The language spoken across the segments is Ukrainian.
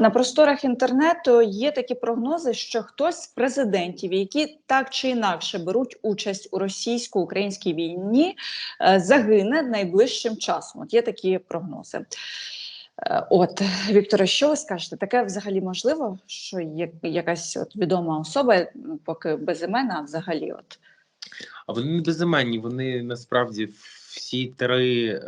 На просторах інтернету є такі прогнози, що хтось з президентів, які так чи інакше беруть участь у російсько-українській війні, е, загине найближчим часом. От є такі прогнози. Е, От, Вікторе, що ви скажете? Таке взагалі можливо, що є якась от відома особа, ну, поки безімена, а взагалі, от А вони не безіменні, вони насправді всі три е,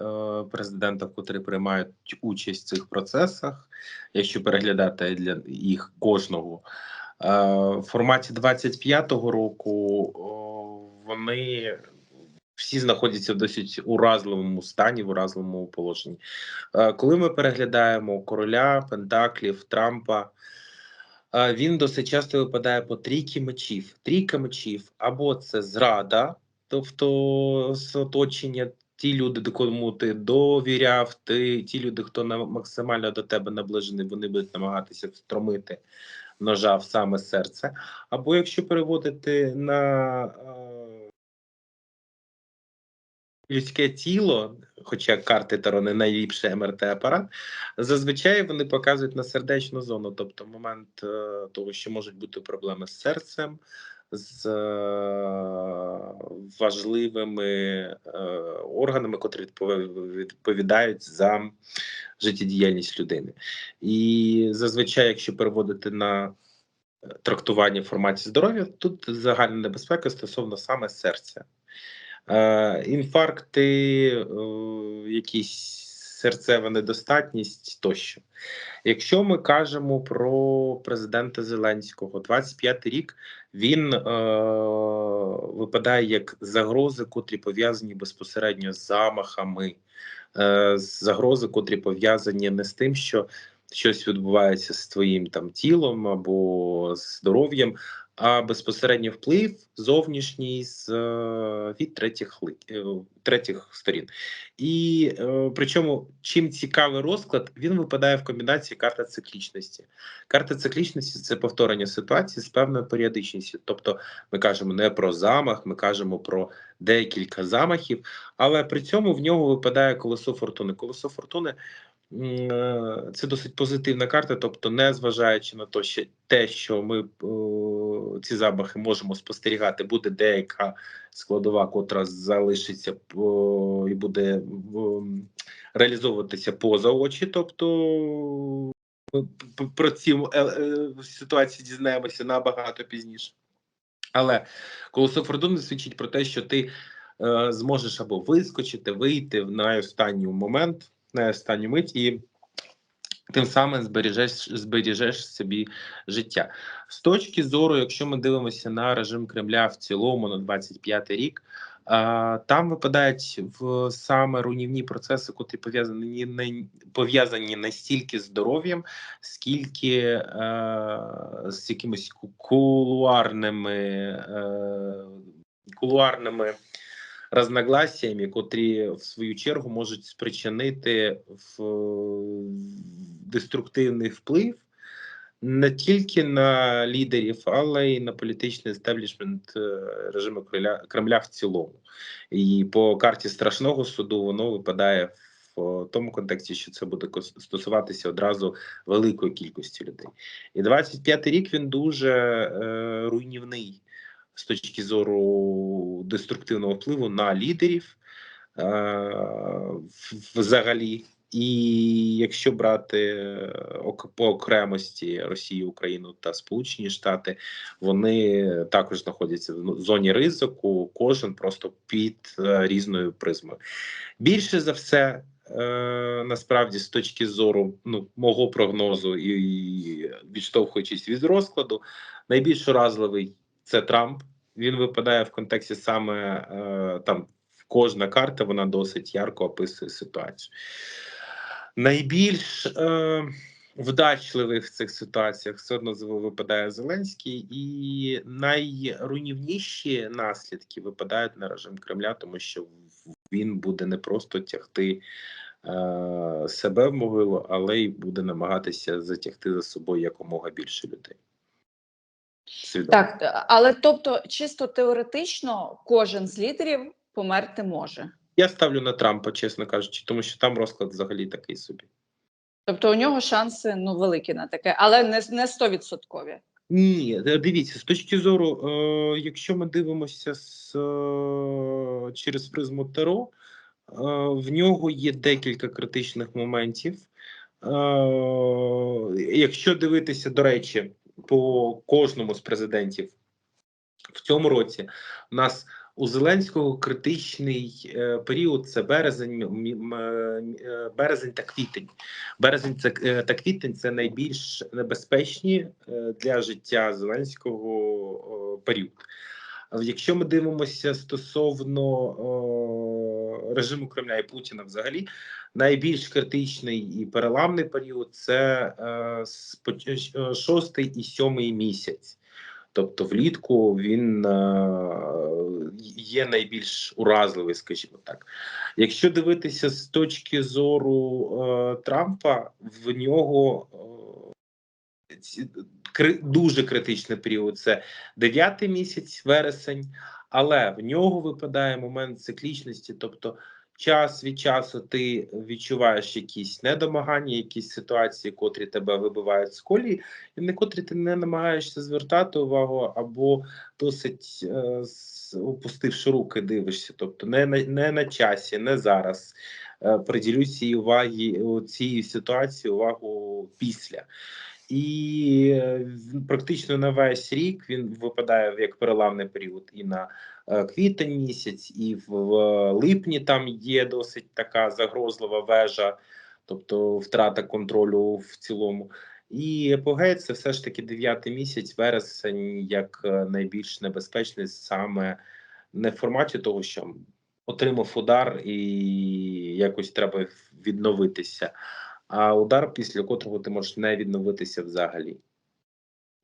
президента, котрі приймають участь в цих процесах, якщо переглядати для їх кожного. Е, в форматі 25-го року о, вони всі знаходяться в досить уразливому стані, в уразливому положенні. Е, коли ми переглядаємо короля, Пентаклів, Трампа. Е, Він досить часто випадає по трійки мечів. Трійка мечів або це зрада, тобто з оточення, ті люди, до кому ти довіряв, ти, ті люди, хто на, максимально до тебе наближений, вони будуть намагатися встромити ножа в саме серце. Або якщо переводити на е, людське тіло, хоча карти Таро не найліпший МРТ-апарат, зазвичай вони показують на сердечну зону, тобто момент е, того, що можуть бути проблеми з серцем, з е, важливими е, органами, котрі відповідають за життєдіяльність людини. І зазвичай, якщо переводити на е, трактування в форматі здоров'я, тут загальна небезпека стосовно саме серця. Інфаркти, якісь серцева недостатність тощо. Якщо ми кажемо про президента Зеленського, 25-й рік він е, випадає як загрози, котрі пов'язані безпосередньо з замахами, е, загрози, котрі пов'язані не з тим, що щось відбувається з твоїм там тілом або здоров'ям, а безпосередньо вплив зовнішній з е, від третіх е, третіх сторін. І е, причому чим цікавий розклад, він випадає в комбінації карта циклічності. Карта циклічності це повторення ситуації з певною періодичністю. Тобто ми кажемо не про замах, ми кажемо про декілька замахів, але при цьому в нього випадає колесо фортуни. Колесо фортуни це досить позитивна карта, тобто, не зважаючи на те, що те, що ми е, ці замахи можемо спостерігати, буде деяка складова, котра залишиться по, і буде реалізовуватися поза очі. Тобто про ці е, е, ситуації дізнаємося набагато пізніше. Але колесо фортуни свідчить про те, що ти е, зможеш або вискочити, вийти в найостанній момент, на останню мить, і тим самим збережеш, збережеш собі життя. З точки зору, якщо ми дивимося на режим Кремля в цілому на 25 рік, там випадають в саме руйнівні процеси, котрі пов'язані не пов'язані не стільки з здоров'ям, скільки е, з якимись кулуарними, е, кулуарними розногласіями, котрі в свою чергу можуть спричинити в деструктивний вплив не тільки на лідерів, але й на політичний естеблішмент е, режиму Кремля, Кремля в цілому. І по карті страшного суду воно випадає в тому контексті, що це буде стосуватися одразу великої кількості людей. І 25-й рік він дуже е, руйнівний з точки зору деструктивного впливу на лідерів е, взагалі. І якщо брати е, по окремості Росію, Україну та Сполучені Штати, вони також знаходяться в зоні ризику, кожен просто під е, різною призмою. Більше за все, насправді, з точки зору ну, мого прогнозу і відштовхуючись від розкладу, найбільш уразливий це Трамп. Він випадає в контексті саме е, там кожна карта, вона досить ярко описує ситуацію. Найбільш е, вдачливий в цих ситуаціях все одно випадає Зеленський, і найруйнівніші наслідки випадають на режим Кремля, тому що він буде не просто тягти е, себе в могилу, але й буде намагатися затягти за собою якомога більше людей. Свідомо. так, але тобто, чисто теоретично, кожен з лідерів померти може. Я ставлю на Трампа, чесно кажучи, тому що там розклад взагалі такий собі. Тобто у нього шанси ну великі на таке, але не не стовідсоткові. Ні, е, дивіться, з точки зору, е, якщо ми дивимося з, е, через призму Таро, е, в нього є декілька критичних моментів. Е, якщо дивитися, до речі, по кожному з президентів в цьому році, у нас у Зеленського критичний е, період це березень, м- е, березень та квітень. Березень це е, та квітень це найбільш небезпечні е, для життя Зеленського е, період. Якщо ми дивимося стосовно е, режиму Кремля і Путіна, взагалі найбільш критичний і переламний період це е, е, шостий і сьомий місяць. Тобто влітку він е, є найбільш уразливий, скажімо так. Якщо дивитися з точки зору е, Трампа, в нього е, дуже критичний період це 9 місяць, вересень, але в нього випадає момент циклічності, тобто час від часу ти відчуваєш якісь недомагання, якісь ситуації, котрі тебе вибивають з колії, і на котрі ти не намагаєшся звертати увагу, або досить е, опустивши руки, дивишся, тобто не на не на часі, не зараз. Е, Приділю цій уваги у цій ситуації увагу після. І е, практично на весь рік він випадає як переламний період і на е, квітень місяць, і в, в липні там є досить така загрозлива вежа, тобто втрата контролю в цілому. І епогей це все ж таки 9 місяць, вересень, як е, найбільш небезпечний саме не в форматі того, що отримав удар і якось треба відновитися, а удар, після котрого ти можеш не відновитися взагалі.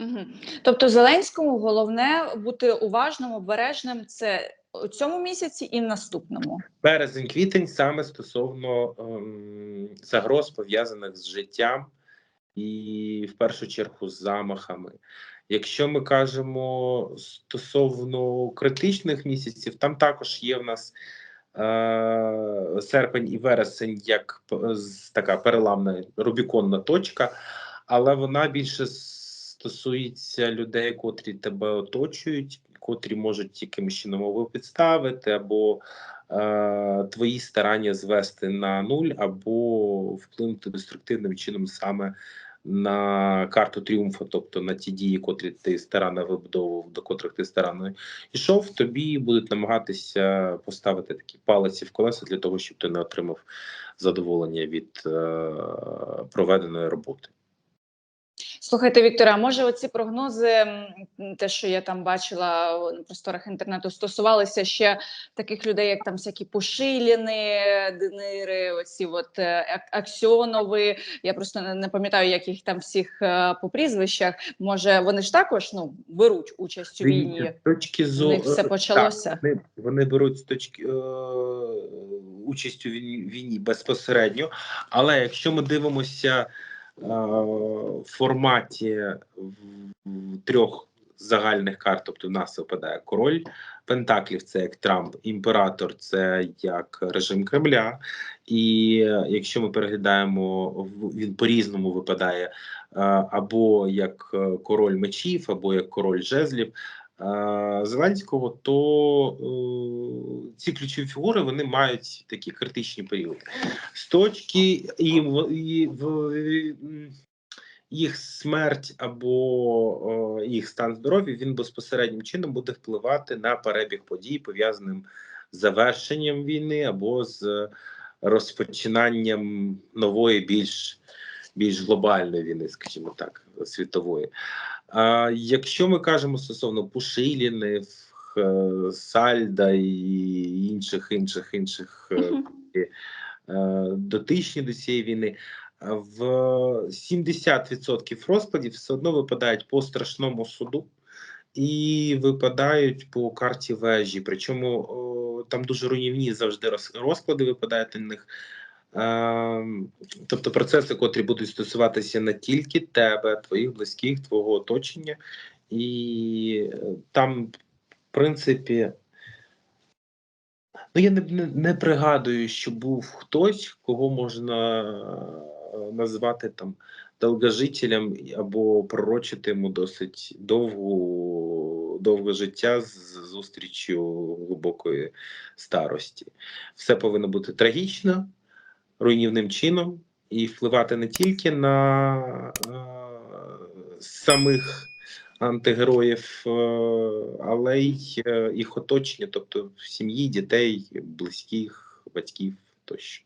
Угу. Тобто Зеленському головне бути уважним, обережним це у цьому місяці і в наступному. Березень, квітень саме стосовно ем, загроз пов'язаних з життям і в першу чергу з замахами. Якщо ми кажемо стосовно критичних місяців, там також є в нас серпень і вересень як з- така переламна рубіконна точка, але вона більше стосується людей, котрі тебе оточують, котрі можуть якимось чином підставити, або е, твої старання звести на нуль, або вплинути деструктивним чином саме на карту тріумфу, тобто на ті дії, котрі ти старанно вибудовував, до котрих ти старанно йшов, тобі будуть намагатися поставити такі палиці в колеса для того, щоб ти не отримав задоволення від е, проведеної роботи. Слухайте, Вікторе, а може оці прогнози, те, що я там бачила на просторах інтернету, стосувалися ще таких людей, як там всякі Пушиліни, Денири, оці от е, Аксьонови. Я просто не, пам'ятаю, як їх там всіх е, по прізвищах. Може, вони ж також ну беруть участь у війні. З точки зору все почалося. вони, вони беруть з точки е, участь у війні, війні безпосередньо. Але якщо ми дивимося е, форматі в- в трьох загальних карт, тобто в нас випадає король Пентаклів, це як Трамп, імператор, це як режим Кремля. І е, якщо ми переглядаємо, він по-різному випадає е, або як е, король мечів, або як король жезлів. Зеленського, то е, ці ключові фігури вони мають такі критичні періоди. З точки і, і їх смерть або е, їх стан здоров'я він безпосереднім чином буде впливати на перебіг подій, пов'язаним з завершенням війни або з розпочинанням нової, більш більш глобальної війни, скажімо так, світової. А якщо ми кажемо стосовно Пушилінів, е, Сальда і інших інших інших е, дотичні до цієї війни, в 70% розкладів все одно випадають по страшному суду і випадають по карті вежі. Причому там дуже руйнівні завжди роз- розклади випадають на них. Ем, Тобто процеси, котрі будуть стосуватися не тільки тебе, твоїх близьких, твого оточення, і е, там, в принципі, ну я не, не, пригадую, що був хтось, кого можна називати там довгожителем або пророчити йому досить довгу довге життя з зустрічю глибокої старості. Все повинно бути трагічно, руйнівним чином і впливати не тільки на е, самих антигероїв, е, але й е, їх оточення, тобто в сім'ї, дітей, близьких, батьків тощо.